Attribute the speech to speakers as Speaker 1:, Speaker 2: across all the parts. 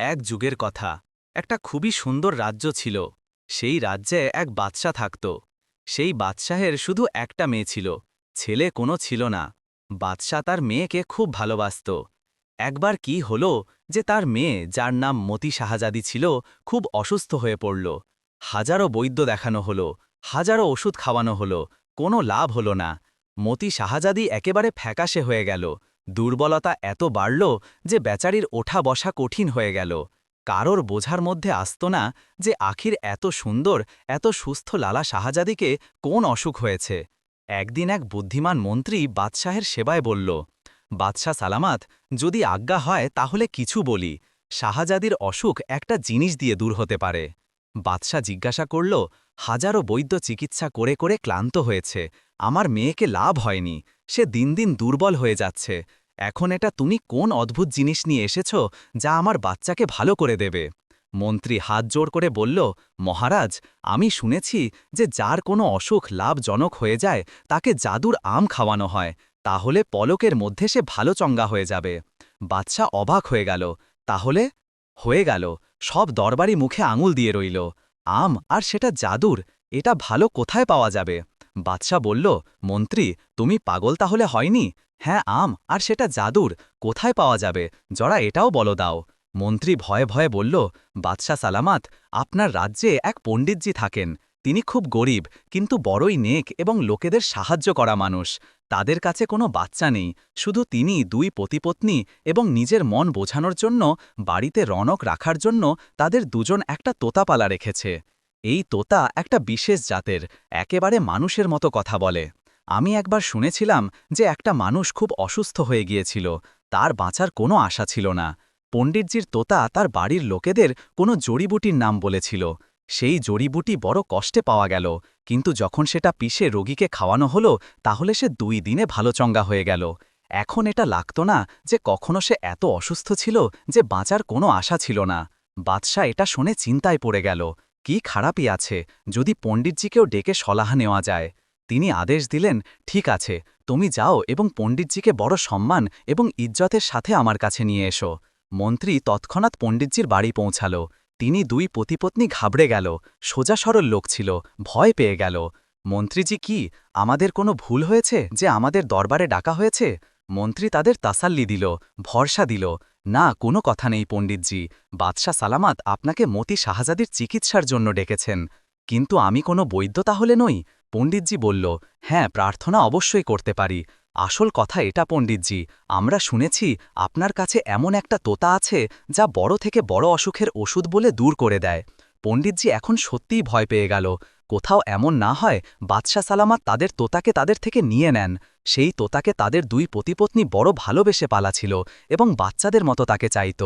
Speaker 1: এক যুগের কথা। একটা খুবই সুন্দর রাজ্য ছিল। সেই রাজ্যে এক বাদশা থাকত। সেই বাদশাহের শুধু একটা মেয়ে ছিল। ছেলে কোনো ছিল না। বাদশা তার মেয়েকে খুব ভালোবাসত। একবার কি হল যে তার মেয়ে, যার নাম মতি শাহজাদি ছিল, খুব অসুস্থ হয়ে পড়ল। হাজারো বৈদ্য দেখানো হলো। হাজারো ওষুধ খাওয়ানো হলো। কোনো লাভ হলো না। মতি শাহজাদি একেবারে ফ্যাকাশে হয়ে গেল। দুর্বলতা এত বাড়ল যে বেচারির ওঠা বসা কঠিন হয়ে গেল। কারোর বোঝার মধ্যে আসত না যে আখির এত সুন্দর, এত সুস্থ লালা শাহজাদিকে কোন অসুখ হয়েছে। একদিন এক বুদ্ধিমান মন্ত্রী বাদশাহের সেবায় বলল, বাদশাহ সালামাত, যদি আজ্ঞা হয় তাহলে কিছু বলি। শাহজাদির অসুখ একটা জিনিস দিয়ে দূর হতে পারে। বাদশাহ জিজ্ঞাসা করল, হাজারো বৈদ্য চিকিৎসা করে করে ক্লান্ত হয়েছে। আমার মেয়েকে লাভ হয়নি, সে দিন দিন দুর্বল হয়ে যাচ্ছে। এখন এটা তুমি কোন অদ্ভুত জিনিস নিয়ে এসেছ যা আমার বাচ্চাকে ভালো করে দেবে? মন্ত্রী হাত জোর করে বলল, মহারাজ, আমি শুনেছি যে যার কোনো অসুখ লাভজনক হয়ে যায়, তাকে জাদুর আম খাওয়ানো হয়। তাহলে পলকের মধ্যে সে ভালো চঙ্গা হয়ে যাবে। বাচ্চা অবাক হয়ে গেল। তাহলে? হয়ে গেল। সব দরবারি মুখে আঙুল দিয়ে রইল। আম আর সেটা জাদুর, এটা ভালো কোথায় পাওয়া যাবে? বাদশাহ বলল, মন্ত্রী, তুমি পাগল তাহলে হয়নি? হ্যাঁ আম, আর সেটা জাদুর। কোথায় পাওয়া যাবে? জরা এটাও বলো দাও। মন্ত্রী ভয়ে ভয়ে বলল, বাদশাহ সালামাত, আপনার রাজ্যে এক পণ্ডিতজি থাকেন। তিনি খুব গরিব, কিন্তু বড়ই নেক এবং লোকেদের সাহায্য করা মানুষ। তাদের কাছে কোনো বাচ্চা নেই। শুধু তিনি দুই পতিপত্নী এবং নিজের মন বোঝানোর জন্য, বাড়িতে রনক রাখার জন্য তাদের দুজন একটা তোতাপালা রেখেছে। এই তোতা একটা বিশেষ জাতের, একেবারে মানুষের মতো কথা বলে। আমি একবার শুনেছিলাম যে একটা মানুষ খুব অসুস্থ হয়ে গিয়েছিল, তার বাঁচার কোনো আশা ছিল না। পণ্ডিতজির তোতা তার বাড়ির লোকেদের কোনো জড়িবুটির নাম বলেছিল। সেই জড়িবুটি বড় কষ্টে পাওয়া গেল, কিন্তু যখন সেটা পিষে রোগীকে খাওয়ানো হলো, তাহলে সে দুই দিনে ভালো চঙ্গা হয়ে গেল। এখন এটা লাগত না যে কখনো সে এত অসুস্থ ছিল যে বাঁচার কোনো আশা ছিল না। বাদশাহ এটা শুনে চিন্তায় পড়ে গেল। কি খারাপই আছে, যদি পণ্ডিতজিকেও ডেকে সলাহা নেওয়া যায়। তিনি আদেশ দিলেন, ঠিক আছে, তুমি যাও এবং পণ্ডিতজিকে বড় সম্মান এবং ইজ্জতের সাথে আমার কাছে নিয়ে এসো। মন্ত্রী তৎক্ষণাৎ পণ্ডিতজির বাড়ি পৌঁছাল। তিনি দুই পতিপত্নী ঘাবড়ে গেল, সোজা সরল লোক ছিল, ভয় পেয়ে গেল। মন্ত্রীজি কি, আমাদের কোনো ভুল হয়েছে যে আমাদের দরবারে ডাকা হয়েছে? মন্ত্রী তাদের তাসাল্লি দিল, ভরসা দিল। না, কোনো কথা নেই পণ্ডিতজি। বাদশাহ সালামাত আপনাকে মতি শাহজাদির চিকিৎসার জন্য ডেকেছেন। কিন্তু আমি কোনো বৈদ্য তাহলে নই? পণ্ডিতজি বলল হ্যাঁ প্রার্থনা অবশ্যই করতে পারি। আসল কথা এটা পণ্ডিতজি, আমরা শুনেছি আপনার কাছে এমন একটা তোতা আছে যা বড় থেকে বড় অসুখের ওষুধ বলে দূর করে দেয়। পণ্ডিতজি এখন সত্যিই ভয় পেয়ে গেল। কোথাও এমন না হয় বাদশাহ সালামাত তাদের তোতাকে তাদের থেকে নিয়ে নেন। সেই তোতাকে তাদের দুই প্রতিপত্নী বড় ভালোবেসে পালা ছিল এবং বাচ্চাদের মতো তাকে চাইত।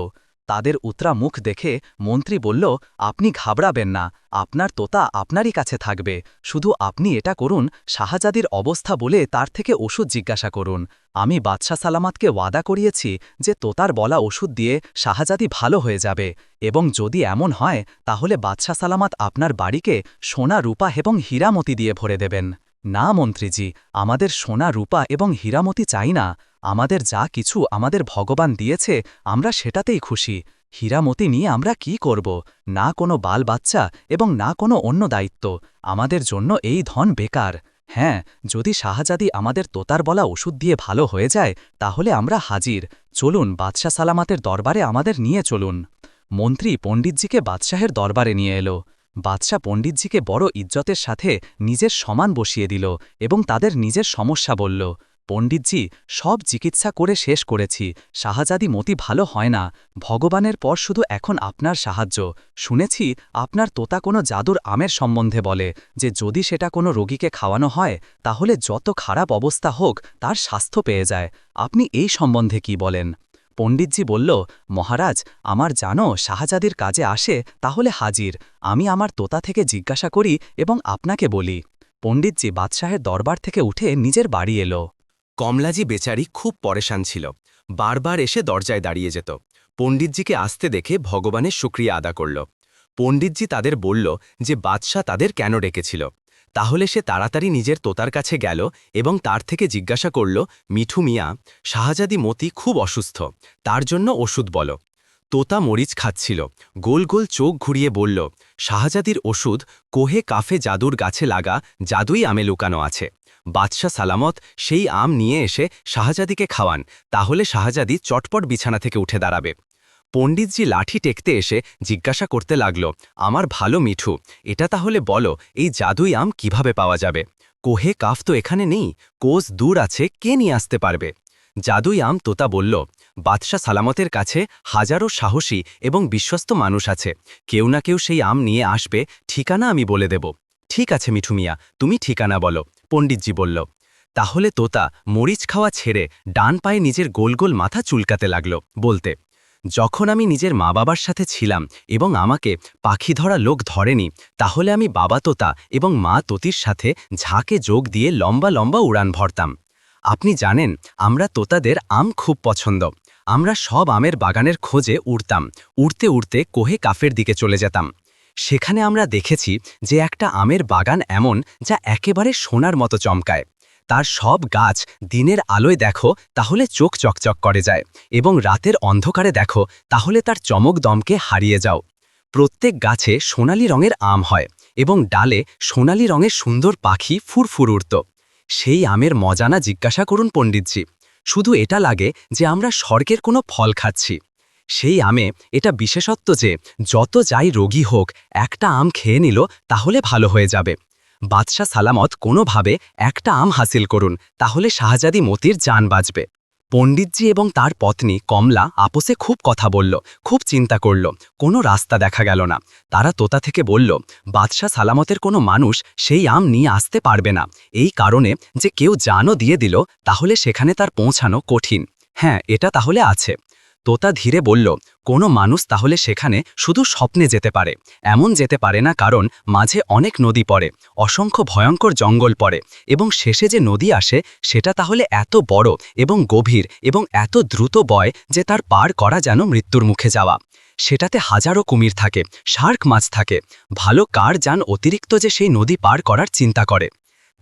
Speaker 1: তাদের উতরা মুখ দেখে মন্ত্রী বলল, আপনি ঘাবড়াবেন না, আপনার তোতা আপনারই কাছে থাকবে। শুধু আপনি এটা করুন, শাহজাদির অবস্থা বলে তার থেকে ওষুধ জিজ্ঞাসা করুন। আমি বাদশাহ সালামাতকে ওয়াদা করিয়েছি যে তোতার বলা ওষুধ দিয়ে শাহজাদি ভালো হয়ে যাবে। এবং যদি এমন হয়, তাহলে বাদশাহ সালামাত আপনার বাড়িকে সোনা রূপা এবং হীরামতি দিয়ে ভরে দেবেন। না মন্ত্রীজি, আমাদের সোনা রূপা এবং হীরামতি চাই না। আমাদের যা কিছু আমাদের ভগবান দিয়েছে, আমরা সেটাতেই খুশি। হীরামতি নিয়ে আমরা কি করব? না কোনো বাল বাচ্চা এবং না কোনো অন্য দায়িত্ব। আমাদের জন্য এই ধন বেকার। হ্যাঁ যদি শাহজাদি আমাদের তোতার বলা ওষুধ দিয়ে ভালো হয়ে যায়, তাহলে আমরা হাজির। চলুন, বাদশাহ সালামাতের দরবারে আমাদের নিয়ে চলুন। মন্ত্রী পণ্ডিতজিকে বাদশাহের দরবারে নিয়ে এলো। বাদশাহ পণ্ডিতজিকে বড় ইজ্জতের সাথে নিজের সমান বসিয়ে দিল এবং তাদের নিজের সমস্যা বলল পণ্ডিতজি, সব চিকিৎসা করে শেষ করেছি। শাহজাদি মতি ভালো হয় না। ভগবানের পর শুধু এখন আপনার সাহায্য। শুনেছি, আপনার তোতা কোনো জাদুর আমের সম্বন্ধে বলে যে, যদি সেটা কোনো রোগীকে খাওয়ানো হয়, তাহলে যত খারাপ অবস্থা হোক, তার স্বাস্থ্য পেয়ে যায়। আপনি এই সম্বন্ধে কি বলেন? পণ্ডিতজি বলল, মহারাজ, আমার জানো শাহজাদির কাজে আসে, তাহলে হাজির। আমি আমার তোতা থেকে জিজ্ঞাসা করি এবং আপনাকে বলি। পণ্ডিতজি বাদশাহের দরবার থেকে উঠে নিজের বাড়ি এলো।
Speaker 2: কমলাজি বেচারি খুব পরেশান ছিল। বারবার এসে দরজায় দাঁড়িয়ে যেত। পণ্ডিতজিকে আসতে দেখে ভগবানের শুক্রিয়া আদা করল। পণ্ডিতজি তাদের বলল যে, বাদশাহ তাদের কেন ডেকেছিল? তাহলে সে তাড়াতাড়ি নিজের তোতার কাছে গেল এবং তার থেকে জিজ্ঞাসা করল, মিঠু মিয়া, শাহজাদি মতি খুব অসুস্থ, তার জন্য ওষুধ বলো। তোতা মরিচ খাচ্ছিল। গোল গোল চোখ ঘুরিয়ে বলল, শাহজাদির ওষুধ কোহে কাফে জাদুর গাছে লাগা, জাদুই আমে লুকানো আছে। বাদশাহ সালামত সেই আম নিয়ে এসে শাহজাদিকে খাওয়ান, তাহলে শাহজাদি চটপট বিছানা থেকে উঠে দাঁড়াবে। পণ্ডিতজি লাঠি টেকতে এসে জিজ্ঞাসা করতে লাগল, আমার ভালো মিঠু, এটা তাহলে বলো, এই জাদুই আম কীভাবে পাওয়া যাবে? কোহে কাফ তো এখানে নেই, কোষ দূর আছে, কে নিয়ে আসতে পারবে? জাদুই আম তোতা বলল, বাদশাহ সালামতের কাছে হাজারো সাহসী এবং বিশ্বস্ত মানুষ আছে, কেউ না কেউ সেই আম নিয়ে আসবে, ঠিকানা আমি বলে দেব। ঠিক আছে মিঠু মিয়া, তুমি ঠিকানা বলো। পণ্ডিতজি বলল, তাহলে তোতা মরিচ খাওয়া ছেড়ে ডান পায়ে নিজের গোল গোল মাথা চুলকাতে লাগল। বলতে, যখন আমি নিজের মা বাবার সাথে ছিলাম এবং আমাকে পাখি ধরা লোক ধরেনি, তাহলে আমি বাবা তোতা এবং মা তোতির সাথে ঝাঁকে যোগ দিয়ে লম্বা লম্বা উড়ান ভরতাম। আপনি জানেন, আমরা তোতাদের আম খুব পছন্দ। আমরা সব আমের বাগানের খোঁজে উড়তাম। উড়তে উড়তে কোহে কাফের দিকে চলে যেতাম। সেখানে আমরা দেখেছি যে একটা আমের বাগান এমন যা একেবারে সোনার মতো চমকায়। তার সব গাছ দিনের আলোয় দেখো, তাহলে চোখ চকচক করে যায় এবং রাতের অন্ধকারে দেখো, তাহলে তার চমক দমকে হারিয়ে যাও। প্রত্যেক গাছে সোনালি রঙের আম হয় এবং ডালে সোনালি রঙের সুন্দর পাখি ফুরফুর উড়ত। সেই আমের মজানা জিজ্ঞাসা করুন পণ্ডিতজি। শুধু এটা লাগে যে আমরা স্বর্গের কোনো ফল খাচ্ছি। সেই আমে এটা বিশেষত্ব যে, যত যাই রোগী হোক, একটা আম খেয়ে নিল, তাহলে ভালো হয়ে যাবে। বাদশাহ সালামত কোনোভাবে একটা আম হাসিল করুন, তাহলে শাহজাদি মতির যান বাঁচবে। পণ্ডিতজি এবং তার পত্নী কমলা আপোসে খুব কথা বলল, খুব চিন্তা করল, কোনো রাস্তা দেখা গেল না। তারা তোতা থেকে বলল, বাদশাহ সালামতের কোনো মানুষ সেই আম নিয়ে আসতে পারবে না। এই কারণে যে কেউ জানও দিয়ে দিল, তাহলে সেখানে তার পৌঁছানো কঠিন। হ্যাঁ এটা তাহলে আছে। তোতা ধীরে বলল, কোনো মানুষ তাহলে সেখানে শুধু স্বপ্নে যেতে পারে। এমন যেতে পারে না কারণ মাঝে অনেক নদী পড়ে, অসংখ্য ভয়ঙ্কর জঙ্গল পড়ে এবং শেষে যে নদী আসে, সেটা তাহলে এত বড় এবং গভীর এবং এত দ্রুত বয় যে তার পার করা যেন মৃত্যুর মুখে যাওয়া। সেটাতে হাজারো কুমির থাকে, শার্ক মাছ থাকে। ভালো কার যান অতিরিক্ত যে সেই নদী পার করার চিন্তা করে।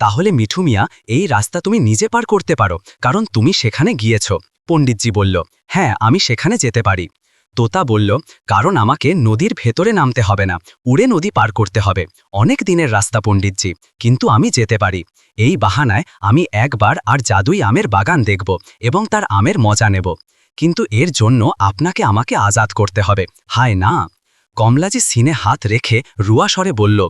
Speaker 2: তাহলে মিঠু মিয়া, এই রাস্তা তুমি নিজে পার করতে পারো, কারণ তুমি সেখানে গিয়েছ। পণ্ডিতজি বলল হ্যাঁ আমি সেখানে যেতে পারি। তোতা বলল, কারণ আমাকে নদীর ভেতরে নামতে হবে না, উড়ে নদী পার করতে হবে। অনেক দিনের রাস্তা, পণ্ডিতজি, কিন্তু আমি যেতে পারি। এই বাহানায় আমি একবার আর জাদুই আমের বাগান দেখব এবং তার আমের মজা নেব। কিন্তু এর জন্য আপনাকে আমাকে আজাদ করতে হবে। হায় না! কমলাজি সিনে হাত রেখে রুয়া স্বরে বলল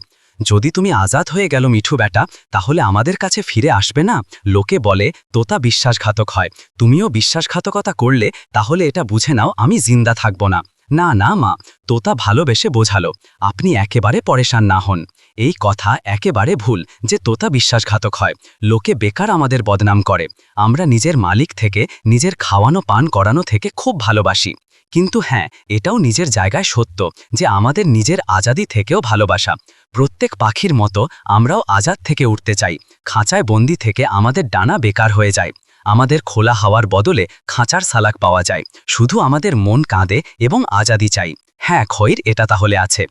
Speaker 2: যদি তুমি আজাদ হয়ে গেল মিঠু বেটা তাহলে আমাদের কাছে ফিরে আসবে না? লোকে বলে, তোতা বিশ্বাসঘাতক হয়। তুমিও বিশ্বাসঘাতকতা করলে, তাহলে এটা বুঝে নাও, আমি জিন্দা থাকব না। না না, মা, তোতা ভালোবেসে বোঝালো। আপনি একেবারে পরেশান না হন। এই কথা একেবারে ভুল, যে তোতা বিশ্বাসঘাতক হয়। লোকে বেকার আমাদের বদনাম করে। আমরা নিজের মালিক থেকে, নিজের খাওয়ানো, পান করানো থেকে খুব ভালোবাসি। কিন্তু হ্যাঁ এটাও নিজের জায়গায় সত্য যে আমাদের নিজের আজাদি থেকেও ভালোবাসা। প্রত্যেক পাখির মতো আমরাও আজাদ থেকে উঠতে চাই। খাঁচায় বন্দি থেকে আমাদের ডানা বেকার হয়ে যায়। আমাদের খোলা হাওয়ার বদলে খাঁচার সালাক পাওয়া যায়। শুধু আমাদের মন কাঁদে এবং আজাদি চাই। হ্যাঁ খৈর, এটা তাহলে আছে।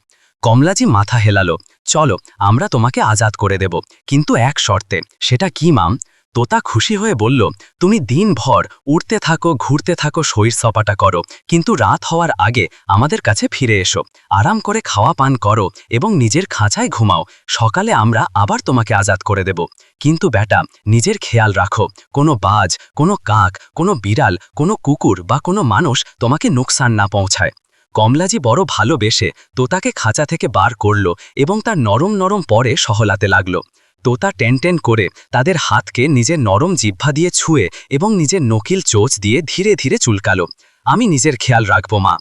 Speaker 2: কমলাজি মাথা হেলালো। চলো, আমরা তোমাকে আজাদ করে দেব। কিন্তু এক শর্তে, সেটা কি, মাম? তোতা খুশি হয়ে বলল, তুমি দিনভর উড়তে থাকো, ঘুরতে থাকো, শরীর সপাটা করো। কিন্তু রাত হওয়ার আগে আমাদের কাছে ফিরে এসো। আরাম করে খাওয়া পান করো এবং নিজের খাঁচায় ঘুমাও। সকালে আমরা আবার তোমাকে আজাদ করে দেব। কিন্তু বেটা নিজের খেয়াল রাখো। কোনো বাজ, কোনো কাক, কোনো বিড়াল, কোনো কুকুর বা কোনো মানুষ তোমাকে নোকসান না পৌঁছায়। কমলাজি বড় ভালোবেসে তোতাকে খাঁচা থেকে বার করল এবং তার নরম নরম পরে সহলাতে লাগল। তোতা টেন টেন করে তাদের হাতকে নিজের নরম জিহ্বা দিয়ে ছুঁয়ে এবং নিজের নকিল চোচ দিয়ে ধীরে ধীরে চুলকালো। আমি নিজের খেয়াল রাখব, মা।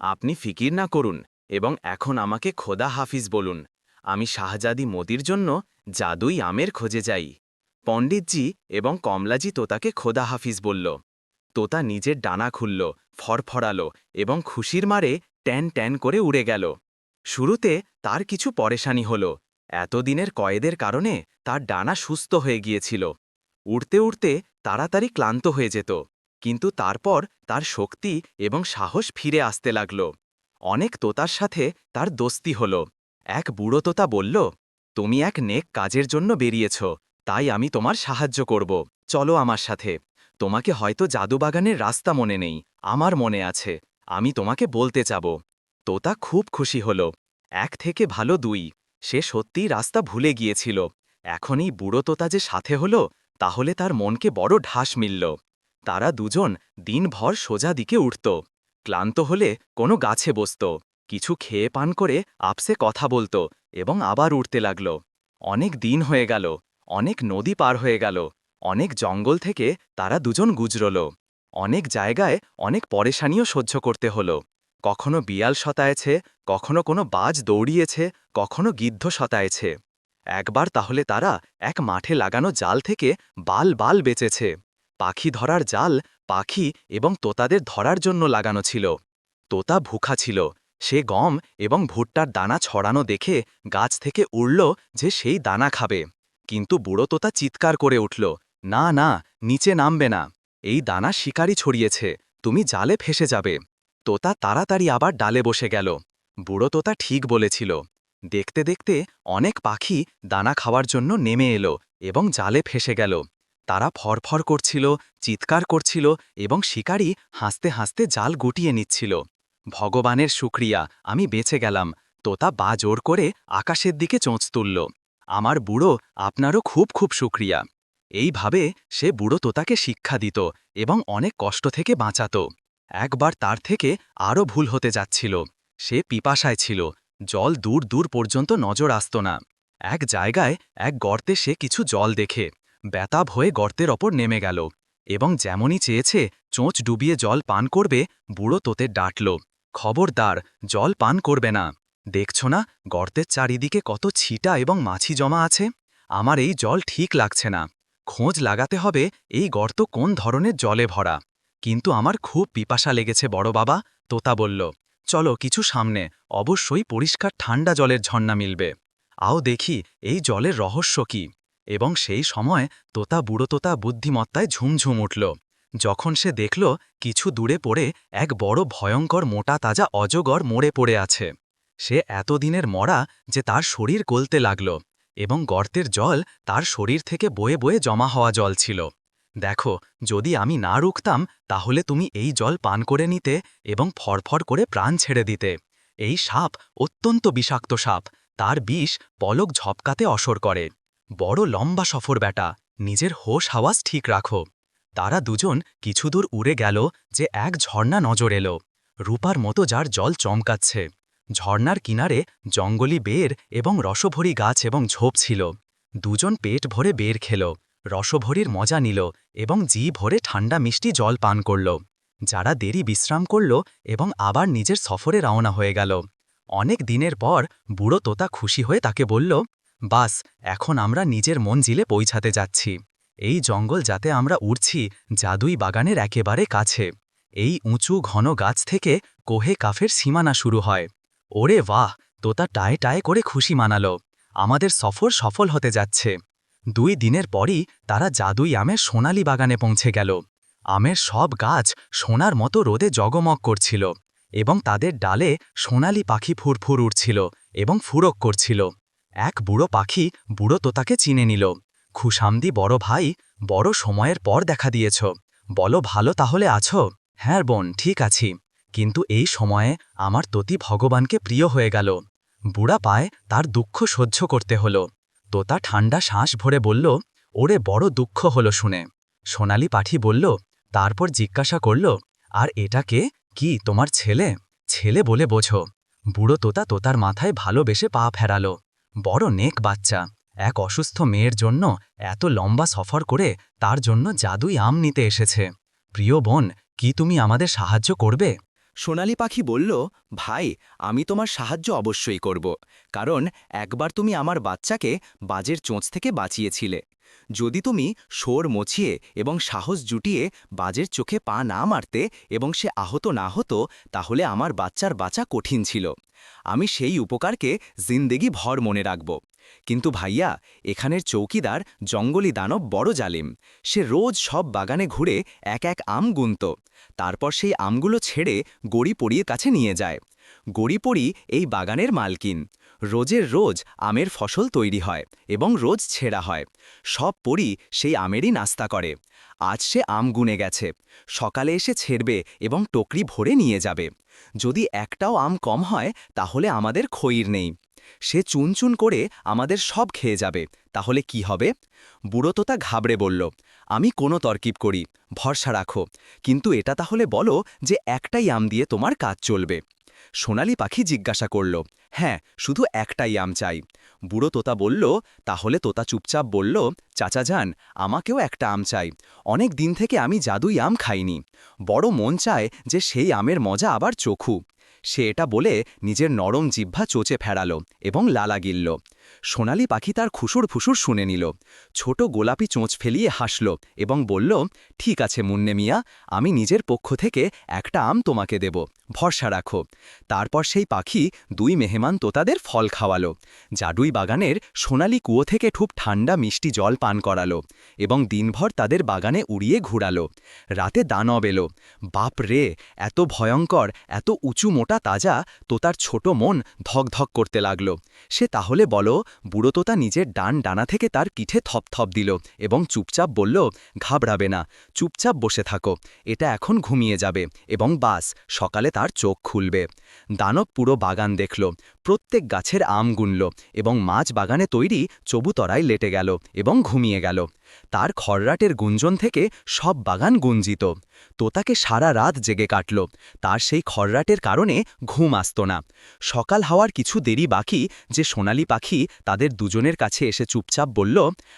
Speaker 1: আপনি ফিকির না করুন এবং এখন আমাকে খোদা হাফিজ বলুন। আমি শাহজাদি মতির জন্য জাদুই আমের খোঁজে যাই। পণ্ডিতজি এবং কমলাজি তোতাকে খোদা হাফিজ বলল। তোতা নিজের ডানা খুলল, ফরফরালো এবং খুশির মারে ট্যান ট্যান করে উড়ে গেল। শুরুতে তার কিছু পরেশানি হল এতদিনের কয়েদের কারণে তার ডানা সুস্থ হয়ে গিয়েছিল। উড়তে উড়তে তাড়াতাড়ি ক্লান্ত হয়ে যেত, কিন্তু তারপর তার শক্তি এবং সাহস ফিরে আসতে লাগল। অনেক তোতার সাথে তার দোস্তি হল। এক বুড়ো তোতা বলল, তুমি এক নেক কাজের জন্য বেরিয়েছ, তাই আমি তোমার সাহায্য করব। চলো আমার সাথে। তোমাকে হয়তো জাদুবাগানের রাস্তা মনে নেই, আমার মনে আছে। আমি তোমাকে বলতে চাব তোতা খুব খুশি হল। এক থেকে ভালো দুই। সে সত্যিই রাস্তা ভুলে গিয়েছিল। এখন এই বুড়ো তোতা যে সাথে হল, তাহলে তার মনকে বড় ঢাস মিলল। তারা দুজন দিনভর সোজা দিকে উঠত। ক্লান্ত হলে কোনো গাছে বসত। কিছু খেয়ে পান করে আপসে কথা বলতো এবং আবার উঠতে লাগল। অনেক দিন হয়ে গেল, অনেক নদী পার হয়ে গেল, অনেক জঙ্গল থেকে তারা দুজন গুজরল। অনেক জায়গায় অনেক পরেশানিও সহ্য করতে হলো। কখনো বিয়াল শতায়েছে কখনো কোনো বাজ দৌড়িয়েছে, কখনো গিদ্ধ শতায়েছে একবার তাহলে তারা এক মাঠে লাগানো জাল থেকে বাল বাল বেঁচেছে। পাখি ধরার জাল পাখি এবং তোতাদের ধরার জন্য লাগানো ছিল। তোতা ভুখা ছিল। সে গম এবং ভুট্টার দানা ছড়ানো দেখে গাছ থেকে উড়ল যে সেই দানা খাবে। কিন্তু বুড়ো তোতা চিৎকার করে উঠল, না না, নিচে নামবে না। এই দানা শিকারি ছড়িয়েছে। তুমি জালে ফেসে যাবে। তোতা তাড়াতাড়ি আবার ডালে বসে গেল। বুড়ো তোতা ঠিক বলেছিল। দেখতে দেখতে অনেক পাখি দানা খাওয়ার জন্য নেমে এলো এবং জালে ফেসে গেল। তারা ফরফর করছিল, চিৎকার করছিল এবং শিকারি হাসতে হাসতে জাল গুটিয়ে নিচ্ছিল। ভগবানের শুক্রিয়া, আমি বেঁচে গেলাম। তোতা বা জোর করে আকাশের দিকে চোঁচ তুলল। আমার বুড়ো আপনারও খুব খুব শুক্রিয়া। এইভাবে সে বুড়ো তোতাকে শিক্ষা দিত এবং অনেক কষ্ট থেকে বাঁচাত। একবার তার থেকে আরও ভুল হতে যাচ্ছিল। সে পিপাসায় ছিল। জল দূর দূর পর্যন্ত নজর আসত না। এক জায়গায় এক গর্তে সে কিছু জল দেখে। বেতাব হয়ে গর্তের ওপর নেমে গেল এবং যেমনই চেয়েছে চোঁচ ডুবিয়ে জল পান করবে, বুড়ো তোতে ডাঁটল। খবরদার, জল পান করবে না। দেখছ না, গর্তের চারিদিকে কত ছিটা এবং মাছি জমা আছে? আমার এই জল ঠিক লাগছে না। খোঁজ লাগাতে হবে, এই গর্ত কোন ধরনের জলে ভরা? কিন্তু আমার খুব পিপাসা লেগেছে, বড় বাবা। তোতা বলল, চলো কিছু সামনে। অবশ্যই পরিষ্কার ঠান্ডা জলের ঝর্ণা মিলবে। আও দেখি, এই জলের রহস্য কি? এবং সেই সময় তোতা বুড়ো তোতা বুদ্ধিমত্তায় ঝুমঝুম উঠল। যখন সে দেখল, কিছু দূরে পড়ে এক বড় ভয়ঙ্কর মোটা তাজা অজগর মরে পড়ে আছে। সে এতদিনের মরা যে তার শরীর গলতে লাগল এবং গর্তের জল তার শরীর থেকে বয়ে বয়ে জমা হওয়া জল ছিল। দেখো, যদি আমি না রুখতাম, তাহলে তুমি এই জল পান করে নিতে এবং ফরফর করে প্রাণ ছেড়ে দিতে। এই সাপ অত্যন্ত বিষাক্ত সাপ। তার বিষ পলক ঝপকাতে অসর করে। বড় লম্বা সফর ব্যাটা, নিজের হোশ হাওয়াজ ঠিক রাখো। তারা দুজন কিছুদূর উড়ে গেল যে এক ঝর্ণা নজর এলো। রূপার মতো যার জল চমকাচ্ছে। ঝর্ণার কিনারে জঙ্গলি বের এবং রসভরি গাছ এবং ঝোপ ছিল। দুজন পেট ভরে বের খেল। রসভরির মজা নিল এবং জি ভরে ঠান্ডা মিষ্টি জল পান করল। যারা দেরি বিশ্রাম করল এবং আবার নিজের সফরে রওনা হয়ে গেল। অনেক দিনের পর বুড়ো তোতা খুশি হয়ে তাকে বলল, বাস, এখন আমরা নিজের মঞ্জিলে পৌঁছাতে যাচ্ছি। এই জঙ্গল যাতে আমরা উড়ছি জাদুই বাগানের একেবারে কাছে। এই উঁচু ঘন গাছ থেকে কোহে কাফের সীমানা শুরু হয়। ওরে বাহ, তোতা টায়ে টায়ে করে খুশি মানালো। আমাদের সফর সফল হতে যাচ্ছে। দুই দিনের পরই তারা জাদুই আমের সোনালি বাগানে পৌঁছে গেল। আমের সব গাছ সোনার মতো রোদে জগমগ করছিল এবং তাদের ডালে সোনালি পাখি ফুরফুর উঠছিল এবং ফুরক করছিল। এক বুড়ো পাখি বুড়ো তোতাকে চিনে নিল, খুশামদি বড় ভাই, বড় সময়ের পর দেখা দিয়েছ। বলো ভালো তাহলে আছো? হ্যাঁ বোন, ঠিক আছি। কিন্তু এই সময়ে আমার ততি ভগবানকে প্রিয় হয়ে গেল। বুড়া পায় তার দুঃখ সহ্য করতে হলো। তোতা ঠান্ডা শ্বাস ভরে বলল, ওরে বড় দুঃখ হলো শুনে। সোনালি পাঠি বলল, তারপর জিজ্ঞাসা করল, আর এটাকে কি তোমার ছেলে? ছেলে বলে বোঝো। বুড়ো তোতা তোতার মাথায় ভালোবেসে পা ফেরালো। বড় নেক বাচ্চা। এক অসুস্থ মেয়ের জন্য এত লম্বা সফর করে তার জন্য জাদুই আম নিতে এসেছে। প্রিয় বোন, কি তুমি আমাদের সাহায্য করবে?
Speaker 3: সোনালি পাখি বলল, ভাই, আমি তোমার সাহায্য অবশ্যই করব, কারণ একবার তুমি আমার বাচ্চাকে বাজের চোঁচ থেকে বাঁচিয়েছিলে। যদি তুমি শোর মছিয়ে এবং সাহস জুটিয়ে বাজের চোখে পা না মারতে এবং সে আহত না হতো, তাহলে আমার বাচ্চার বাঁচা কঠিন ছিল। আমি সেই উপকারকে জিন্দেগি ভর মনে রাখব। কিন্তু ভাইয়া, এখানের চৌকিদার জঙ্গলি দানব বড় জালিম। সে রোজ সব বাগানে ঘুরে এক এক আম গুনত। তারপর সেই আমগুলো ছেড়ে গড়ি পড়িয়ে কাছে নিয়ে যায়। গড়িপড়ি এই বাগানের মালকিন। রোজের রোজ আমের ফসল তৈরি হয় এবং রোজ ছেঁড়া হয়। সব পরি সেই আমেরই নাস্তা করে। আজ সে আম গুনে গেছে। সকালে এসে ছেড়বে এবং টোকরি ভরে নিয়ে যাবে। যদি একটাও আম কম হয়, তাহলে আমাদের খইর নেই। সে চুনচুন করে আমাদের সব খেয়ে যাবে। তাহলে কি হবে? বুড়ো তোতা ঘাবড়ে বলল, আমি কোনো তরকিব করি, ভরসা রাখো। কিন্তু এটা তাহলে বলো যে একটাই আম দিয়ে তোমার কাজ চলবে। সোনালি পাখি জিজ্ঞাসা করল হ্যাঁ শুধু একটাই আম চাই। বুড়ো তোতা বলল, তাহলে তোতা চুপচাপ বলল, চাচা যান, আমাকেও একটা আম চাই। অনেক দিন থেকে আমি জাদুই আম খাইনি। বড় মন চায় যে সেই আমের মজা আবার চোখু। সে এটা বলে নিজের নরম জিহ্ভা চোচে ফেরাল এবং লালা গিলল। সোনালি পাখি তার খুশুর ফুসুর শুনে নিল। ছোট গোলাপি চোঁচ ফেলিয়ে হাসল এবং বলল, ঠিক আছে মুন্নে মিয়া, আমি নিজের পক্ষ থেকে একটা আম তোমাকে দেব, ভরসা রাখো। তারপর সেই পাখি দুই মেহমান তোতাদের ফল খাওয়ালো। জাডুই বাগানের সোনালি কুয়ো থেকে খুব ঠান্ডা মিষ্টি জল পান করালো এবং দিনভর তাদের বাগানে উড়িয়ে ঘুরালো। রাতে দানব এলো। বাপ রে, এত ভয়ঙ্কর, এত উঁচু মোটা তাজা তোতার ছোট মন ধকধক করতে লাগল। সে তাহলে বলো বুড়ো তোতা নিজের ডান ডানা থেকে তার পিঠে থপথপ দিল এবং চুপচাপ বলল, ঘাবড়াবে না, চুপচাপ বসে থাকো, এটা এখন ঘুমিয়ে যাবে এবং বাস, সকালে তার চোখ খুলবে দানব পুরো বাগান দেখল, প্রত্যেক গাছের আম গুনল এবং মাছ বাগানে তৈরি চবুতরায় লেটে গেল এবং ঘুমিয়ে গেল। তার খররাটের গুঞ্জন থেকে সব বাগান গুঞ্জিত। তোতাকে সারা রাত জেগে কাটল। তার সেই খররাটের কারণে ঘুম আসত না। সকাল হওয়ার কিছু দেরি বাকি যে সোনালি পাখি তাদের দুজনের কাছে এসে চুপচাপ বলল,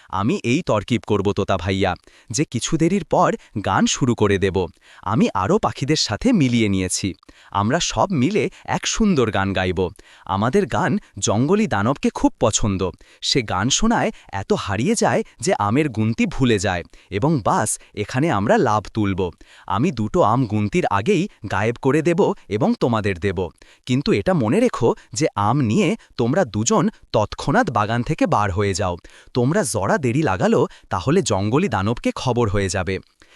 Speaker 3: আমি এই তরকিব করব তোতা ভাইয়া। যে কিছু দেরির পর গান শুরু করে দেব। আমি আরও পাখিদের সাথে মিলিয়ে নিয়েছি। আমরা সব মিলে এক সুন্দর গান গাইব। আমাদের গান জঙ্গলি দানবকে খুব পছন্দ। সে গান শোনায় এত হারিয়ে যায় যে আমের গুনতি ভুলে যায় এবং বাস, এখানে আমরা লাভ তুলব। আমি দুটো আম গুনতির আগেই গায়েব করে দেব এবং তোমাদের দেব। কিন্তু এটা মনে রেখো যে আম নিয়ে তোমরা দুজন তৎক্ষণাৎ বাগান থেকে বার হয়ে যাও। তোমরা জড়া দেরি লাগালো, তাহলে জঙ্গলি দানবকে খবর হয়ে যাবে।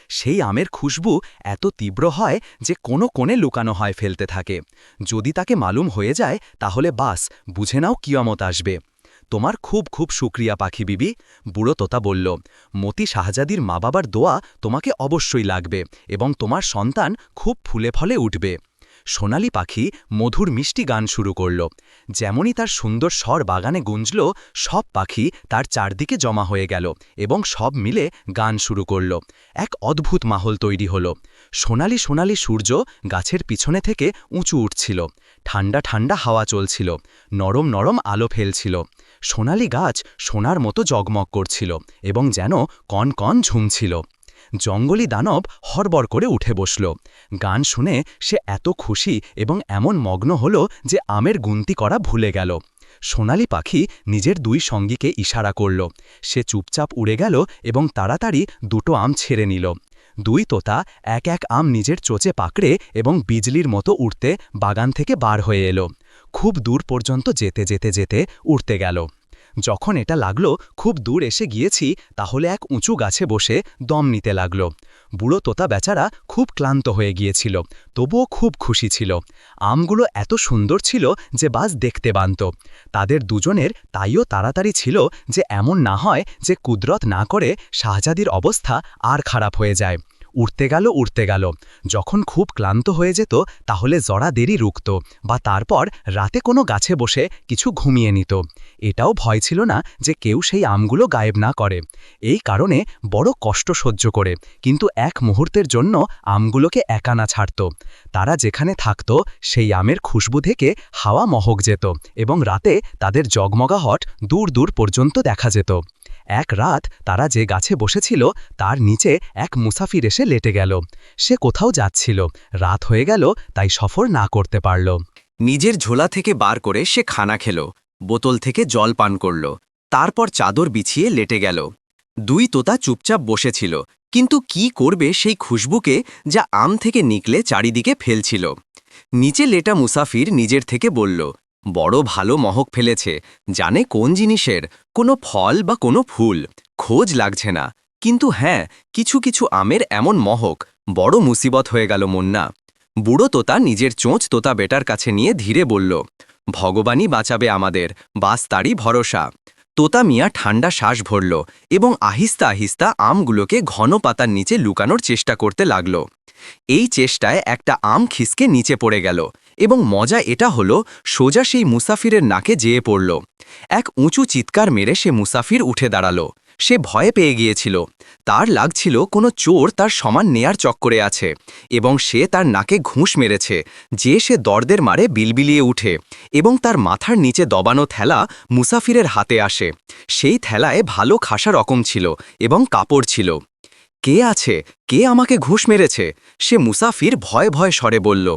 Speaker 3: সেই আমের খুশবু এত তীব্র হয় যে কোনো কোণে লুকানো হয় ফেলতে থাকে। যদি তাকে মালুম হয়ে যায়, তাহলে বাস, বুঝে নাও কিয়ামত আসবে। তোমার খুব খুব শুক্রিয়া পাখি বিবি, বুড়ো তোতা বলল। মতি শাহজাদির মা বাবার দোয়া তোমাকে অবশ্যই লাগবে এবং তোমার সন্তান খুব ফুলে ফলে উঠবে। সোনালি পাখি মধুর মিষ্টি গান শুরু করল। যেমনই তার সুন্দর স্বর বাগানে গুঞ্জল, সব পাখি তার চারদিকে জমা হয়ে গেল এবং সব মিলে গান শুরু করল। এক অদ্ভুত মাহল তৈরি হল। সোনালি সোনালি সূর্য গাছের পিছনে থেকে উঁচু উঠছিল। ঠান্ডা ঠান্ডা হাওয়া চলছিল। নরম নরম আলো ফেলছিল। সোনালি গাছ সোনার মতো জগমগ করছিল এবং যেন কন কন ঝুমছিল। জঙ্গলি দানব হরবর করে উঠে বসল। গান শুনে সে এত খুশি এবং এমন মগ্ন হল যে আমের গুনতি করা ভুলে গেল। সোনালি পাখি নিজের দুই সঙ্গীকে ইশারা করল। সে চুপচাপ উড়ে গেল এবং তাড়াতাড়ি দুটো আম ছেড়ে নিল। দুই তোতা এক এক আম নিজের চোচে পাকড়ে এবং বিজলির মতো উড়তে বাগান থেকে বার হয়ে এলো। খুব দূর পর্যন্ত যেতে যেতে যেতে উড়তে গেল। যখন এটা লাগল, খুব দূর এসে গিয়েছি, তাহলে এক উঁচু গাছে বসে দম নিতে লাগল। বুড়ো তোতা বেচারা খুব ক্লান্ত হয়ে গিয়েছিল, তবুও খুব খুশি ছিল। আমগুলো এত সুন্দর ছিল যে বাস দেখতে বানত। তাদের দুজনের তাইও তাড়াতাড়ি ছিল যে এমন না হয় যে কুদরত না করে শাহজাদির অবস্থা আর খারাপ হয়ে যায়। উঠতে গেল উঠতে গেল। যখন খুব ক্লান্ত হয়ে যেত, তাহলে জড়া দেরি রুখত বা তারপর রাতে কোনো গাছে বসে কিছু ঘুমিয়ে নিত। এটাও ভয় ছিল না যে কেউ সেই আমগুলো গায়েব না করে। এই কারণে বড় কষ্ট সহ্য করে, কিন্তু এক মুহূর্তের জন্য আমগুলোকে একা না ছাড়ত। তারা যেখানে থাকত, সেই আমের খুশবু থেকে হাওয়া মহক যেত এবং রাতে তাদের জগমগাহট দূর দূর পর্যন্ত দেখা যেত। এক রাত তারা যে গাছে বসেছিল, তার নিচে এক মুসাফির এসে লেটে গেল। সে কোথাও যাচ্ছিল। রাত হয়ে গেল, তাই সফর না করতে পারল।
Speaker 2: নিজের ঝোলা থেকে বার করে সে খানা খেল, বোতল থেকে জল পান করল, তারপর চাদর বিছিয়ে লেটে গেল। দুই তোতা চুপচাপ বসেছিল, কিন্তু কি করবে সেই খুশবুকে যা আম থেকে নিকলে চারিদিকে ফেলছিল। নিচে লেটা মুসাফির নিজের থেকে বলল বড় ভালো মহক ফেলেছে। জানে কোন জিনিসের, কোনো ফল বা কোনো ফুল, খোঁজ লাগছে না। কিন্তু হ্যাঁ কিছু কিছু আমের এমন মহক, বড় মুসিবত হয়ে গেল মুন্না। বুড়ো তোতা নিজের চোঁচ তোতা বেটার কাছে নিয়ে ধীরে বলল, ভগবানই বাঁচাবে আমাদের, বাস তারই ভরসা। তোতা মিয়া ঠান্ডা শ্বাস ভরল এবং আহিস্তা আহিস্তা আমগুলোকে ঘন পাতার নিচে লুকানোর চেষ্টা করতে লাগল। এই চেষ্টায় একটা আম খিসকে নিচে পড়ে গেল। এবং মজা এটা হলো, সোজা সেই মুসাফিরের নাকে যেয়ে পড়ল। এক উঁচু চিৎকার মেরে সে মুসাফির উঠে দাঁড়াল। সে ভয়ে পেয়ে গিয়েছিল। তার লাগছিল কোনো চোর তার সমান নেয়ার চক্করে আছে এবং সে তার নাকে ঘুষ মেরেছে, যে সে দর্দের মারে বিলবিলিয়ে উঠে এবং তার মাথার নিচে দবানো থেলা মুসাফিরের হাতে আসে। সেই থেলায় ভালো খাসা রকম ছিল এবং কাপড় ছিল। কে আছে? কে আমাকে ঘুষ মেরেছে? সে মুসাফির ভয় ভয় স্বরে বলল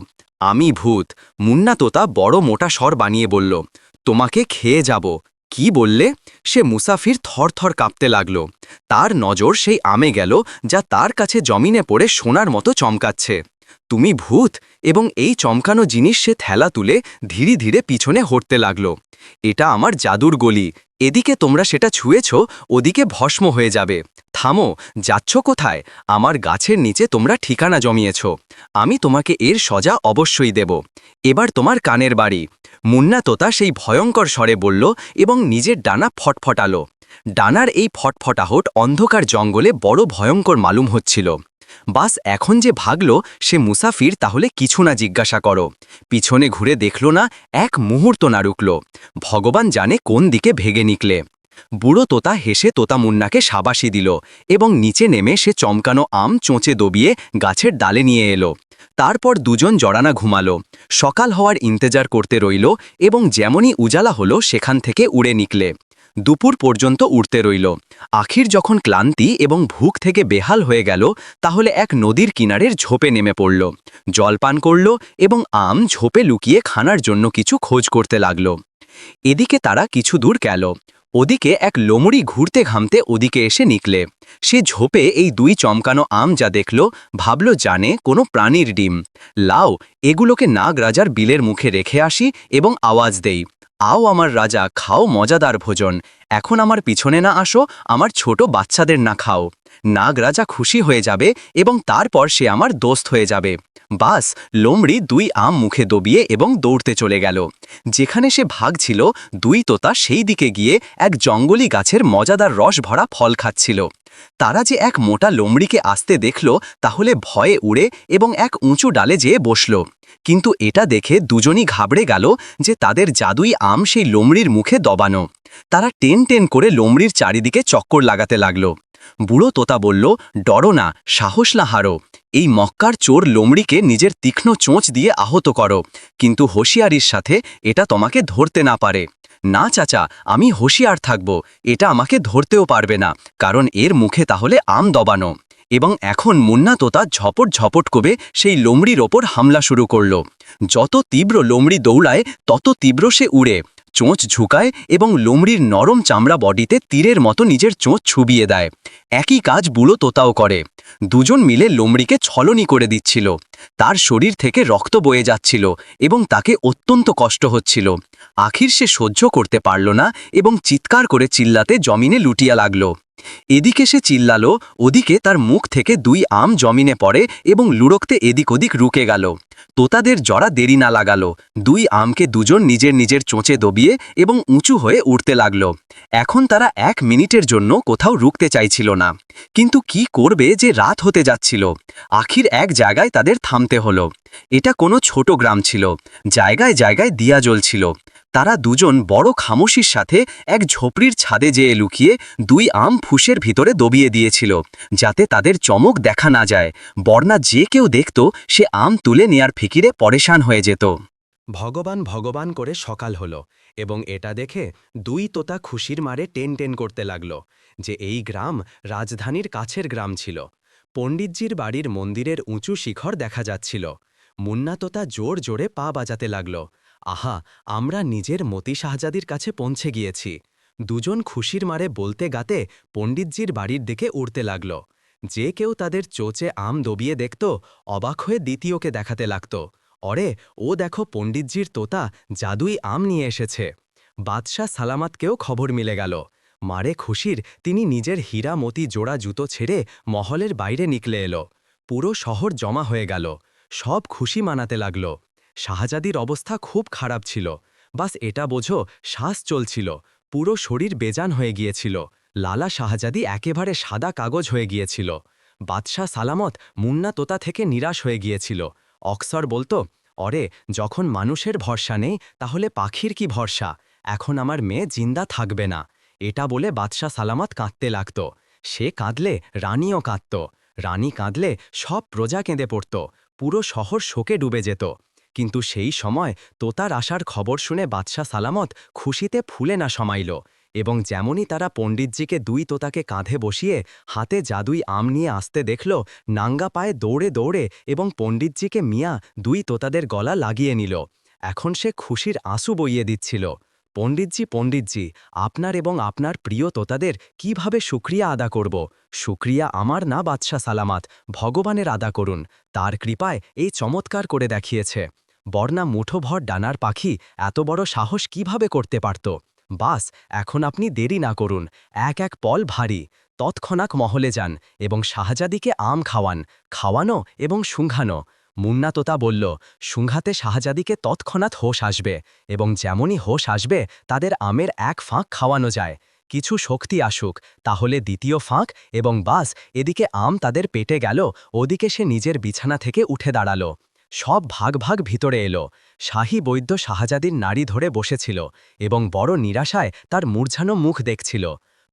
Speaker 2: আমি ভূত। মুন্না তোতা বড় মোটা স্বর বানিয়ে বলল, তোমাকে খেয়ে যাব। কি বললে? সে মুসাফির থরথর কাঁপতে লাগল। তার নজর সেই আমে গেল যা তার কাছে জমিনে পড়ে সোনার মতো চমকাচ্ছে। তুমি ভূত? এবং এই চমকানো জিনিস সে থেলা তুলে ধীরে ধীরে পিছনে হটতে লাগল। এটা আমার জাদুর গলি। এদিকে তোমরা সেটা ছুঁয়েছ, ওদিকে ভস্ম হয়ে যাবে। থামো, যাচ্ছ কোথায়? আমার গাছের নিচে তোমরা ঠিকানা জমিয়েছ। আমি তোমাকে এর সজা অবশ্যই দেব। এবার তোমার কানের বাড়ি। মুন্না তোতা সেই ভয়ঙ্কর স্বরে বলল এবং নিজের ডানা ফটফটালো। ডানার এই ফটফটাহট অন্ধকার জঙ্গলে বড় ভয়ঙ্কর মালুম হচ্ছিল। বাস, এখন যে ভাগল, সে মুসাফির, তাহলে কিছু না জিজ্ঞাসা করো। পিছনে ঘুরে দেখল না, এক মুহূর্ত না রুকল। ভগবান জানে কোন দিকে ভেগে নিকলে। বুড়ো তোতা হেসে তোতা মুন্নাকে সাবাসি দিল এবং নিচে নেমে সে চমকানো আম চোঁচে দবিয়ে গাছের ডালে নিয়ে এলো। তারপর দুজন জড়ানা ঘুমালো। সকাল হওয়ার ইন্তেজার করতে রইল এবং যেমনই উজালা হলো সেখান থেকে উড়ে নিকলে। দুপুর পর্যন্ত উড়তে রইল। আখির যখন ক্লান্তি এবং ভুক থেকে বেহাল হয়ে গেল, তাহলে এক নদীর কিনারের ঝোপে নেমে পড়ল। জলপান করল এবং আম ঝোপে লুকিয়ে খানার জন্য কিছু খোঁজ করতে লাগল। এদিকে তারা কিছু দূর গেল। ওদিকে এক লোমড়ি ঘুরতে ঘামতে ওদিকে এসে নিকলে। সে ঝোপে এই দুই চমকানো আম যা দেখল, ভাবল জানে কোনো প্রাণীর ডিম। লাও, এগুলোকে নাগ রাজার বিলের মুখে রেখে আসি এবং আওয়াজ দেই। আও আমার রাজা, খাও মজাদার ভোজন। এখন আমার পিছনে না আসো, আমার ছোট বাচ্চাদের না খাও। নাগ রাজা খুশি হয়ে যাবে এবং তারপর সে আমার দোস্ত হয়ে যাবে। বাস, লোমড়ি দুই আম মুখে দবিয়ে এবং দৌড়তে চলে গেল। যেখানে সে ভাগছিল দুই তোতা সেই দিকে গিয়ে এক জঙ্গলি গাছের মজাদার রস ভরা ফল খাচ্ছিল। তারা যে এক মোটা লোমড়িকে আসতে দেখল, তাহলে ভয়ে উড়ে এবং এক উঁচু ডালে যেয়ে বসল। কিন্তু এটা দেখে দুজনই ঘাবড়ে গেল যে তাদের জাদুই আম সেই লোমড়ির মুখে দবানো। তারা টেন টেন করে লোমড়ির চারিদিকে চক্কর লাগাতে লাগল। বুড়ো তোতা বলল, ডরো না, সাহস হারো এই মক্কার চোর লোমড়িকে নিজের তীক্ষ্ণ চোঁচ দিয়ে আহত করো। কিন্তু হোশিয়ারির সাথে এটা তোমাকে ধরতে না পারে। না, চাচা, আমি হোশিয়ার থাকব। এটা আমাকে ধরতেও পারবে না, কারণ এর মুখে তাহলে আম দবানো। এবং এখন মুন্না তোতা ঝপট ঝপট করে সেই লোমড়ির ওপর হামলা শুরু করল। যত তীব্র লোমড়ি দৌড়ায়, তত তীব্র সে উড়ে। চোঁচ ঝুঁকায় এবং লোমড়ির নরম চামড়া বডিতে তীরের মতো নিজের চোঁচ ছুবিয়ে দেয়। একই কাজ বুড়ো তোতাও করে। দুজন মিলে লোমড়িকে ছলনি করে দিচ্ছিল। তার শরীর থেকে রক্ত বয়ে যাচ্ছিল এবং তাকে অত্যন্ত কষ্ট হচ্ছিল। আখির সে সহ্য করতে পারল না এবং চিৎকার করে চিল্লাতে জমিনে লুটিয়া লাগল। এদিকে সে চিল্লালো, ওদিকে তার মুখ থেকে দুই আম জমিনে পড়ে এবং লুড়কতে এদিক ওদিক রুকে গেল। তোতাদের জড়া দেরি না লাগালো। দুই আমকে দুজন নিজের নিজের চোঁচে দবিয়ে এবং উঁচু হয়ে উঠতে লাগল। এখন তারা এক মিনিটের জন্য কোথাও রুকতে চাইছিল না। কিন্তু কি করবে যে রাত হতে যাচ্ছিল? আখির এক জায়গায় তাদের থামতে হলো। এটা কোনো ছোট গ্রাম ছিল। জায়গায় জায়গায় দিয়া জ্বলছিল। তারা দুজন বড় খামোশির সাথে এক ঝোপড়ির ছাদে যেয়ে লুকিয়ে দুই আম ফুসের ভিতরে দবিয়ে দিয়েছিল, যাতে তাদের চমক দেখা না যায়। বর্ণা যে কেউ দেখত, সে আম তুলে নেয়ার ফিকিরে পরেশান হয়ে যেত। ভগবান ভগবান করে সকাল হলো এবং এটা দেখে দুই তোতা খুশির মারে টেন টেন করতে লাগল যে এই গ্রাম রাজধানীর কাছের গ্রাম ছিল। পণ্ডিতজির বাড়ির মন্দিরের উঁচু শিখর দেখা যাচ্ছিল। মুন্না তোতা জোর জোরে পা বাজাতে লাগল। আহা, আমরা নিজের মতি শাহজাদির কাছে পৌঁছে গিয়েছি। দুজন খুশির মারে বলতে গাতে পণ্ডিতজির বাড়ির দিকে উড়তে লাগল। যে কেউ তাদের চোচে আম দবিয়ে দেখত, অবাক হয়ে দ্বিতীয়কে দেখাতে লাগত। অরে, ও দেখো পণ্ডিতজির তোতা জাদুই আম নিয়ে এসেছে। বাদশাহ সালামাতকেও খবর মিলে গেল। মারে খুশির, তিনি নিজের হীরা মতি জোড়া জুতো ছেড়ে মহলের বাইরে নিকলে এলো। পুরো শহর জমা হয়ে গেল। সব খুশি মানাতে লাগল। শাহজাদির অবস্থা খুব খারাপ ছিল। বাস এটা বোঝো, শ্বাস চলছিল। পুরো শরীর বেজান হয়ে গিয়েছিল। লালা শাহজাদি একেবারে সাদা কাগজ হয়ে গিয়েছিল। বাদশাহ সালামত মুন্না তোতা থেকে নিরাশ হয়ে গিয়েছিল। অক্সর বলতো, অরে, যখন মানুষের ভরসা নেই, তাহলে পাখির কি ভরসা? এখন আমার মেয়ে জিন্দা থাকবে না। এটা বলে বাদশাহ সালামত কাঁদতে লাগত। সে কাঁদলে, রানীও কাঁদত। রানী কাঁদলে সব প্রজা কেঁদে পড়ত, পুরো শহর শোকে ডুবে যেত। কিন্তু সেই সময় তোতার আসার খবর শুনে বাদশাহ সালামত খুশিতে ফুলে না সমাইল এবং যেমনই তারা পণ্ডিতজিকে দুই তোতাকে কাঁধে বসিয়ে হাতে জাদুই আম নিয়ে আসতে দেখল, নাঙ্গা পায়ে দৌড়ে দৌড়ে এবং পণ্ডিতজিকে মিয়া দুই তোতাদের গলা লাগিয়ে নিল। এখন সে খুশির আঁসু বইয়ে দিচ্ছিল। পণ্ডিতজি পণ্ডিতজি, আপনার এবং আপনার প্রিয় তোতাদের কীভাবে সুক্রিয়া আদা করব? সুক্রিয়া আমার না বাদশাহ সালামাত? ভগবানের আদা করুন। তার কৃপায় এই চমৎকার করে দেখিয়েছে। বর্ণা মুঠোভর ডানার পাখি এত বড় সাহস কীভাবে করতে পারত? বাস, এখন আপনি দেরি না করুন। এক এক পল ভারী। তৎক্ষণাৎ মহলে যান এবং শাহজাদিকে আম খাওয়ান। খাওয়ানো এবং শুঙ্ঘানো। মুন্না তোতা বলল শুঙ্ঘাতে শাহজাদিকে তৎক্ষণাৎ হোশ আসবে এবং যেমনই হোশ আসবে, তাদের আমের এক ফাঁক খাওয়ানো যায়। কিছু শক্তি আসুক, তাহলে দ্বিতীয় ফাঁক এবং বাস, এদিকে আম তাদের পেটে গেল, ওদিকে সে নিজের বিছানা থেকে উঠে দাঁড়াল। সব ভাগ ভাগ ভিতরে এলো। শাহী বৈদ্য শাহজাদির নাড়ি ধরে বসেছিল এবং বড় নিরাশায় তার মূর্ছানো মুখ দেখছিল।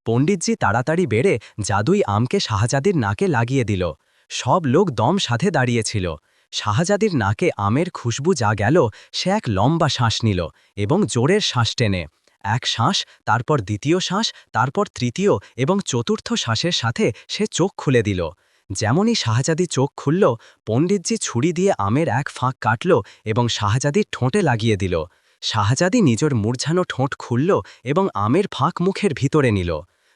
Speaker 2: পণ্ডিতজি তাড়াতাড়ি বেড়ে জাদুই আমকে শাহজাদির নাকে লাগিয়ে দিল। সব লোক দম সাথে দাঁড়িয়েছিল শাহজাদির নাকে আমের খুশবু যা গেল, সে এক লম্বা শ্বাস নিল এবং জোরের শ্বাস টেনে। এক শ্বাস, তারপর দ্বিতীয় শ্বাস, তারপর তৃতীয় এবং চতুর্থ শ্বাসের সাথে সে চোখ খুলে দিল। যেমনই শাহজাদি চোখ খুলল, পণ্ডিতজি ছুরি দিয়ে আমের এক ফাঁক কাটল এবং শাহজাদির ঠোঁটে লাগিয়ে দিল। শাহজাদি নিজের মূর্ঝানো ঠোঁট খুলল এবং আমের ফাঁক মুখের ভিতরে নিল।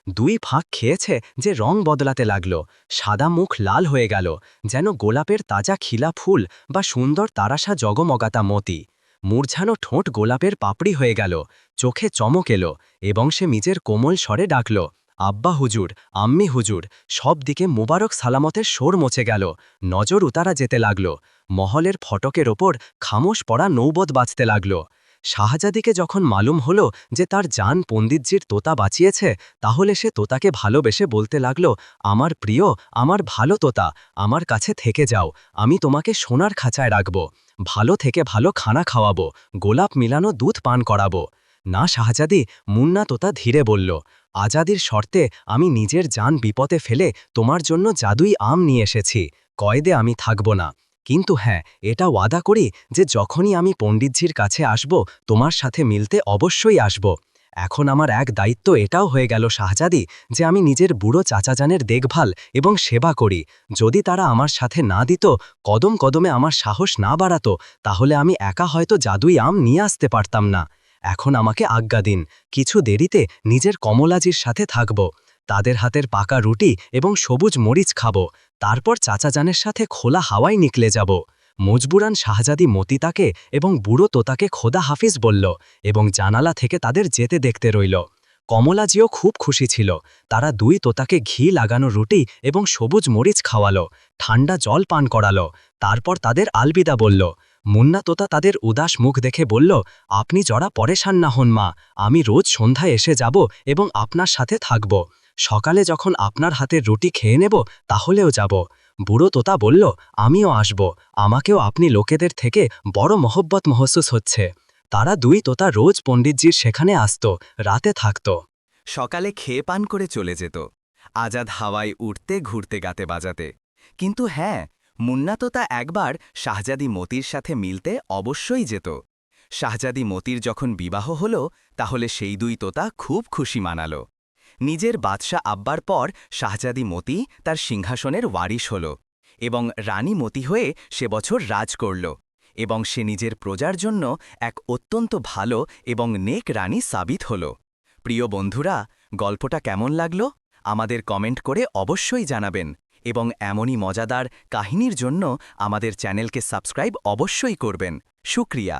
Speaker 2: দুই ফাঁক খেয়েছে যে রং বদলাতে লাগল। সাদা মুখ লাল হয়ে গেল, যেন গোলাপের তাজা খিলা ফুল বা সুন্দর তারাসা জগমগাতা মতি। মূর্ঝানো ঠোঁট গোলাপের পাপড়ি হয়ে গেল, চোখে চমক এলো এবং সে নিজের কোমল স্বরে ডাকল, আব্বা হুজুর, আম্মি হুজুর, সব দিকে মুবারক সালামতের সোর মচে গেল, নজর উতারা যেতে লাগল, মহলের ফটকের ওপর খামোশ পড়া নৌবদ বাজতে লাগল। শাহজাদিকে যখন মালুম হল যে তার জান পণ্ডিতজির তোতা বাঁচিয়েছে, তাহলে সে তোতাকে ভালোবেসে বলতে লাগল, আমার প্রিয়, আমার ভালো তোতা, আমার কাছে থেকে যাও, আমি তোমাকে সোনার খাঁচায় রাখব, ভালো থেকে ভালো খানা খাওয়াবো, গোলাপ মিলানো দুধ পান করাবো। না শাহজাদি, মুন্না তোতা ধীরে বলল, আজাদির শর্তে আমি নিজের যান বিপদে ফেলে তোমার জন্য জাদুই আম নিয়ে এসেছি, কয়েদে আমি থাকব না। কিন্তু হ্যাঁ এটা ওয়াদা করি যে যখনই আমি পণ্ডিতজির কাছে আসব, তোমার সাথে মিলতে অবশ্যই আসব। এখন আমার এক দায়িত্ব এটাও হয়ে গেল শাহজাদি যে আমি নিজের বুড়ো চাচাজানের দেখভাল এবং সেবা করি। যদি তারা আমার সাথে না দিত, কদম কদমে আমার সাহস না বাড়াতো, তাহলে আমি একা হয়তো জাদুই আম নিয়ে আসতে পারতাম না। এখন আমাকে আজ্ঞা দিন, কিছু দেরিতে নিজের কমলাজির সাথে থাকব। তাদের হাতের পাকা রুটি এবং সবুজ মরিচ খাব। তারপর চাচাজানের সাথে খোলা হাওয়ায় নিকলে যাব। মজবুরান শাহজাদি মতিতাকে এবং বুড়ো তোতাকে খোদা হাফিজ বলল এবং জানালা থেকে তাদের যেতে দেখতে রইল। কমলাজিও খুব খুশি ছিল। তারা দুই তোতাকে ঘি লাগানো রুটি এবং সবুজ মরিচ খাওয়ালো, ঠান্ডা জল পান করালো। তারপর তাদের আলবিদা বলল, মুন্না তোতা তাদের উদাস মুখ দেখে বলল, আপনি জরা পরেশান না হন মা, আমি রোজ সন্ধ্যায় এসে যাব এবং আপনার সাথে থাকব। সকালে যখন আপনার হাতের রুটি খেয়ে নেব, তাহলেও যাব। বুড়ো তোতা বলল, আমিও আসব। আমাকেও আপনি লোকেদের থেকে বড় মহব্বত মহসুস হচ্ছে। তারা দুই তোতা রোজ পণ্ডিতজির সেখানে আসত, রাতে থাকত।
Speaker 3: সকালে খেয়ে পান করে চলে যেত। আজাদ হাওয়ায় উঠতে, ঘুরতে, গাতে বাজাতে। কিন্তু হ্যাঁ মুন্না তোতা একবার শাহজাদি মতির সাথে মিলতে অবশ্যই যেত। শাহজাদি মতির যখন বিবাহ হল, তাহলে সেই দুই তোতা খুব খুশি মানাল। নিজের বাদশাহ আব্বার পর শাহজাদি মতি তার সিংহাসনের ওয়ারিশ হল এবং রানী মতি হয়ে সে বছর রাজ করল এবং সে নিজের প্রজার জন্য এক অত্যন্ত ভালো এবং নেক রানী সাবিত হল। প্রিয় বন্ধুরা, গল্পটা কেমন লাগল? আমাদের কমেন্ট করে অবশ্যই জানাবেন এবং এমনই মজাদার কাহিনীর জন্য আমাদের চ্যানেলকে সাবস্ক্রাইব অবশ্যই করবেন। শুক্রিয়া।